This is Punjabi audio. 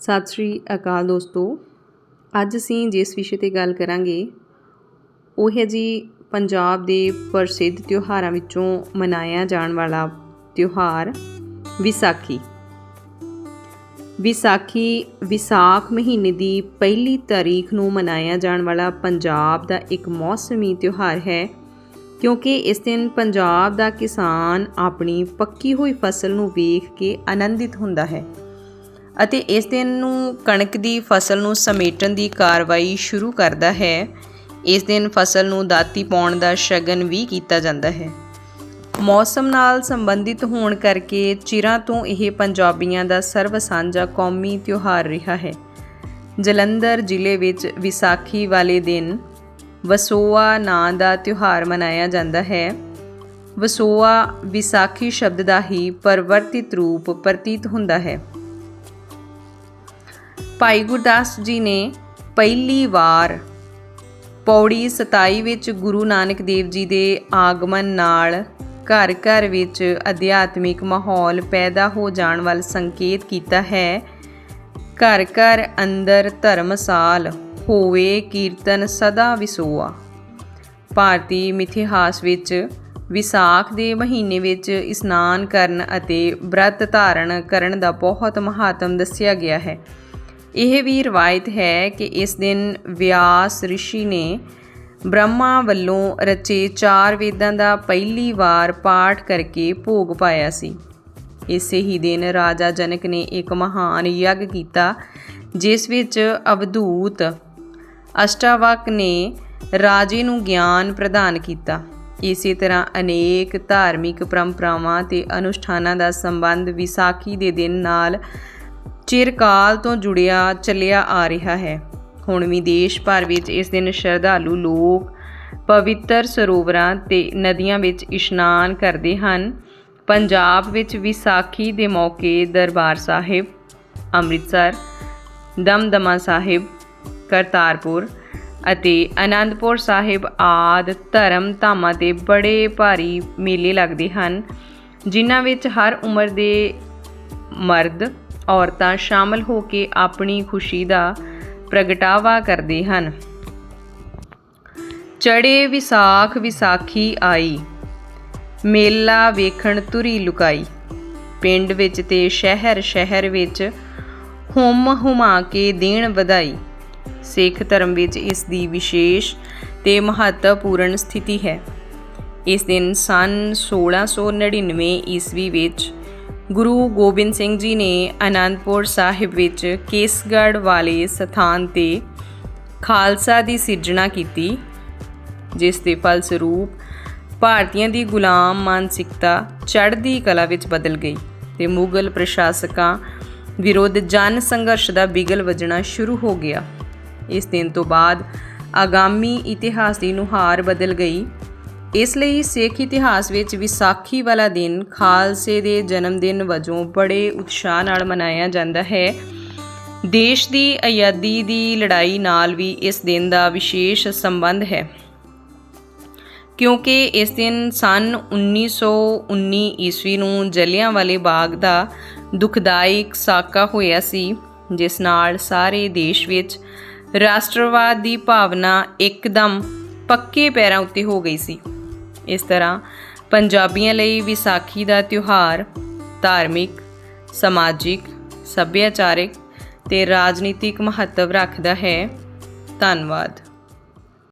ਸਤਿ ਸ਼੍ਰੀ ਅਕਾਲ ਦੋਸਤੋ। ਅੱਜ ਅਸੀਂ ਜਿਸ ਵਿਸ਼ੇ ਤੇ ਗੱਲ ਕਰਾਂਗੇ, ਉਹ ਹੈ ਜੀ ਪੰਜਾਬ ਦੇ ਪ੍ਰਸਿੱਧ ਤਿਉਹਾਰਾਂ ਵਿੱਚੋਂ ਮਨਾਇਆ ਜਾਣ ਵਾਲਾ ਤਿਉਹਾਰ ਵਿਸਾਖੀ। ਵਿਸਾਖੀ ਵਿਸਾਖ ਮਹੀਨੇ ਦੀ ਪਹਿਲੀ ਤਾਰੀਖ ਨੂੰ ਮਨਾਇਆ ਜਾਣ ਵਾਲਾ ਪੰਜਾਬ ਦਾ ਇੱਕ ਮੌਸਮੀ ਤਿਉਹਾਰ ਹੈ, ਕਿਉਂਕਿ ਇਸ ਦਿਨ ਪੰਜਾਬ ਦਾ ਕਿਸਾਨ ਆਪਣੀ ਪੱਕੀ ਹੋਈ ਫਸਲ ਨੂੰ ਵੇਖ ਕੇ ਆਨੰਦਿਤ ਹੁੰਦਾ ਹੈ। ਅਤੇ ਇਸ ਦਿਨ ਨੂੰ ਕਣਕ ਦੀ ਫਸਲ ਨੂੰ ਸਮੇਟਣ ਦੀ ਕਾਰਵਾਈ ਸ਼ੁਰੂ ਕਰਦਾ ਹੈ। ਇਸ ਦਿਨ ਫਸਲ ਨੂੰ ਦਾਤੀ ਪਾਉਣ ਦਾ ਸ਼ਗਨ ਵੀ ਕੀਤਾ ਜਾਂਦਾ ਹੈ। ਮੌਸਮ ਨਾਲ ਸੰਬੰਧਿਤ ਹੋਣ ਕਰਕੇ ਚਿਰਾਂ ਤੋਂ ਇਹ ਪੰਜਾਬੀਆਂ ਦਾ ਸਰਵ ਸਾਂਝਾ ਕੌਮੀ ਤਿਉਹਾਰ ਰਿਹਾ ਹੈ। ਜਲੰਧਰ ਜ਼ਿਲ੍ਹੇ ਵਿੱਚ ਵਿਸਾਖੀ ਵਾਲੇ ਦਿਨ ਵਸੋਆ ਨਾਂ ਦਾ ਤਿਉਹਾਰ ਮਨਾਇਆ ਜਾਂਦਾ ਹੈ। ਵਸੋਆ ਵਿਸਾਖੀ ਸ਼ਬਦ ਦਾ ਹੀ ਪਰਿਵਰਤਿਤ ਰੂਪ ਪ੍ਰਤੀਤ ਹੁੰਦਾ ਹੈ। ਭਾਈ ਗੁਰਦਾਸ ਜੀ ਨੇ ਪਹਿਲੀ ਵਾਰ ਪੌੜੀ 27 ਵਿੱਚ ਗੁਰੂ ਨਾਨਕ ਦੇਵ ਜੀ ਦੇ ਆਗਮਨ ਨਾਲ ਘਰ ਘਰ ਵਿੱਚ ਅਧਿਆਤਮਿਕ ਮਾਹੌਲ ਪੈਦਾ ਹੋ ਜਾਣ ਵੱਲ ਸੰਕੇਤ ਕੀਤਾ ਹੈ। ਘਰ ਘਰ ਅੰਦਰ ਧਰਮਸਾਲ ਹੋਵੇ ਕੀਰਤਨ ਸਦਾ ਵਿਸੋਆ। ਭਾਰਤੀ ਮਿਥਿਹਾਸ ਵਿੱਚ ਵਿਸਾਖ ਦੇ ਮਹੀਨੇ ਵਿੱਚ ਇਸ਼ਨਾਨ ਕਰਨ ਅਤੇ ਬ੍ਰਤ ਧਾਰਨ ਕਰਨ ਦਾ ਬਹੁਤ ਮਹੱਤਵ ਦੱਸਿਆ ਗਿਆ ਹੈ। ਇਹ ਵੀ ਰਵਾਇਤ ਹੈ ਕਿ ਇਸ ਦਿਨ ਵਿਆਸ ઋષਿ ਨੇ ਬ੍ਰਹਮਾ ਵੱਲੋਂ ਰਚੇ ਚਾਰ ਵੇਦਾਂ ਦਾ ਪਹਿਲੀ ਵਾਰ ਪਾਠ ਕਰਕੇ ਭੋਗ ਪਾਇਆ ਸੀ। ਇਸੇ ਹੀ ਦਿਨ ਰਾਜਾ ਜਨਕ ਨੇ ਇੱਕ ਮਹਾਨ ਯੱਗ ਕੀਤਾ, ਜਿਸ ਵਿੱਚ ਅਵਧੂਤ ਅਸ਼ਟਾਵਕ ਨੇ ਰਾਜੇ ਨੂੰ ਗਿਆਨ ਪ੍ਰਦਾਨ ਕੀਤਾ। ਇਸੇ ਤਰ੍ਹਾਂ ਅਨੇਕ ਧਾਰਮਿਕ ਪਰੰਪਰਾਵਾਂ ਤੇ ਅਨੁਸ਼ਠਾਨਾਂ ਦਾ ਸੰਬੰਧ ਵਿਸਾਖੀ ਦੇ ਦਿਨ ਨਾਲ ਚਿਰਕਾਲ ਤੋਂ ਜੁੜਿਆ, ਚੱਲਿਆ ਆ ਰਿਹਾ ਹੈ। ਹੁਣ ਵੀ ਦੇਸ਼ ਭਰ ਵਿੱਚ ਇਸ ਦਿਨ ਸ਼ਰਧਾਲੂ ਲੋਕ ਪਵਿੱਤਰ ਸਰੋਵਰਾਂ ਤੇ ਨਦੀਆਂ ਵਿੱਚ ਇਸ਼ਨਾਨ ਕਰਦੇ ਹਨ। ਪੰਜਾਬ ਵਿੱਚ ਵਿਸਾਖੀ ਦੇ ਮੌਕੇ ਦਰਬਾਰ ਸਾਹਿਬ, ਅੰਮ੍ਰਿਤਸਰ, ਦਮਦਮਾ ਸਾਹਿਬ, ਕਰਤਾਰਪੁਰ ਅਤੇ ਆਨੰਦਪੁਰ ਸਾਹਿਬ ਆਦ ਧਰਮ ਧਾਮਾਂ ਤੇ ਬੜੇ ਭਾਰੀ ਮੇਲੇ ਲੱਗਦੇ ਹਨ, ਜਿਨ੍ਹਾਂ ਵਿੱਚ ਹਰ ਉਮਰ ਦੇ ਮਰਦ ਔਰਤਾਂ ਸ਼ਾਮਲ ਹੋ ਕੇ ਆਪਣੀ ਖੁਸ਼ੀ ਦਾ ਪ੍ਰਗਟਾਵਾ ਕਰਦੇ ਹਨ। ਚੜੇ ਵਿਸਾਖ ਵਿਸਾਖੀ ਆਈ। ਮੇਲਾ ਵੇਖਣ ਤੁਰੀ ਲੁਕਾਈ। ਪਿੰਡ ਵਿੱਚ ਤੇ ਸ਼ਹਿਰ ਸ਼ਹਿਰ ਵਿੱਚ ਹੁਮ ਹੁਮਾ ਕੇ ਦੇਣ ਵਧਾਈ। ਸਿੱਖ ਧਰਮ ਵਿੱਚ ਇਸ ਦੀ ਵਿਸ਼ੇਸ਼ ਤੇ ਮਹੱਤਵਪੂਰਨ ਸਥਿਤੀ ਹੈ। ਇਸ ਦਿਨ ਸਨ 1699 ਈਸਵੀ ਵਿੱਚ ਗੁਰੂ ਗੋਬਿੰਦ ਸਿੰਘ ਜੀ ਨੇ ਆਨੰਦਪੁਰ ਸਾਹਿਬ ਵਿੱਚ ਕੇਸਗੜ੍ਹ ਵਾਲੇ ਸਥਾਨ ਤੇ ਖਾਲਸਾ ਦੀ ਸਿਰਜਣਾ ਕੀਤੀ, ਜਿਸ ਦੇ ਫਲਸਰੂਪ ਭਾਰਤੀਆਂ ਦੀ ਗੁਲਾਮ ਮਾਨਸਿਕਤਾ ਚੜ੍ਹਦੀ ਕਲਾ ਵਿੱਚ ਬਦਲ ਗਈ ਤੇ ਮੁਗਲ ਪ੍ਰਸ਼ਾਸਕਾਂ ਵਿਰੁੱਧ ਜਨ ਸੰਘਰਸ਼ ਦਾ ਬਿਗਲ ਵੱਜਣਾ ਸ਼ੁਰੂ ਹੋ ਗਿਆ। ਇਸ ਦਿਨ ਤੋਂ ਬਾਅਦ ਆਗਾਮੀ ਇਤਿਹਾਸ ਦੀ ਨੁਹਾਰ ਬਦਲ ਗਈ ਇਸ ਲਈ ਸਿੱਖ ਇਤਿਹਾਸ ਵਿੱਚ ਵਿਸਾਖੀ ਵਾਲਾ ਦਿਨ ਖਾਲਸੇ ਦੇ ਜਨਮ ਦਿਨ ਵਜੋਂ ਬੜੇ ਉਤਸ਼ਾਹ ਨਾਲ ਮਨਾਇਆ ਜਾਂਦਾ ਹੈ। ਦੇਸ਼ ਦੀ ਆਜ਼ਾਦੀ ਦੀ ਲੜਾਈ ਨਾਲ ਵੀ ਇਸ ਦਿਨ ਦਾ ਵਿਸ਼ੇਸ਼ ਸੰਬੰਧ ਹੈ। ਕਿਉਂਕਿ ਇਸ ਦਿਨ ਸਨ 1919 ਈਸਵੀ ਨੂੰ ਜਲਿਆਂਵਾਲੇ ਬਾਗ ਦਾ ਦੁਖਦਾਇਕ ਸਾਕਾ ਹੋਇਆ ਸੀ, ਜਿਸ ਨਾਲ ਸਾਰੇ ਦੇਸ਼ ਵਿੱਚ ਰਾਸ਼ਟਰਵਾਦ ਦੀ ਭਾਵਨਾ ਇੱਕਦਮ ਪੱਕੇ ਪੈਰਾਂ ਉੱਤੇ ਹੋ ਗਈ ਸੀ। ਇਸ ਤਰ੍ਹਾਂ ਪੰਜਾਬੀਆਂ ਲਈ ਵਿਸਾਖੀ ਦਾ ਤਿਉਹਾਰ ਧਾਰਮਿਕ, ਸਮਾਜਿਕ, ਸੱਭਿਆਚਾਰਕ ਤੇ ਰਾਜਨੀਤਿਕ ਮਹੱਤਵ ਰੱਖਦਾ ਹੈ। ਧੰਨਵਾਦ।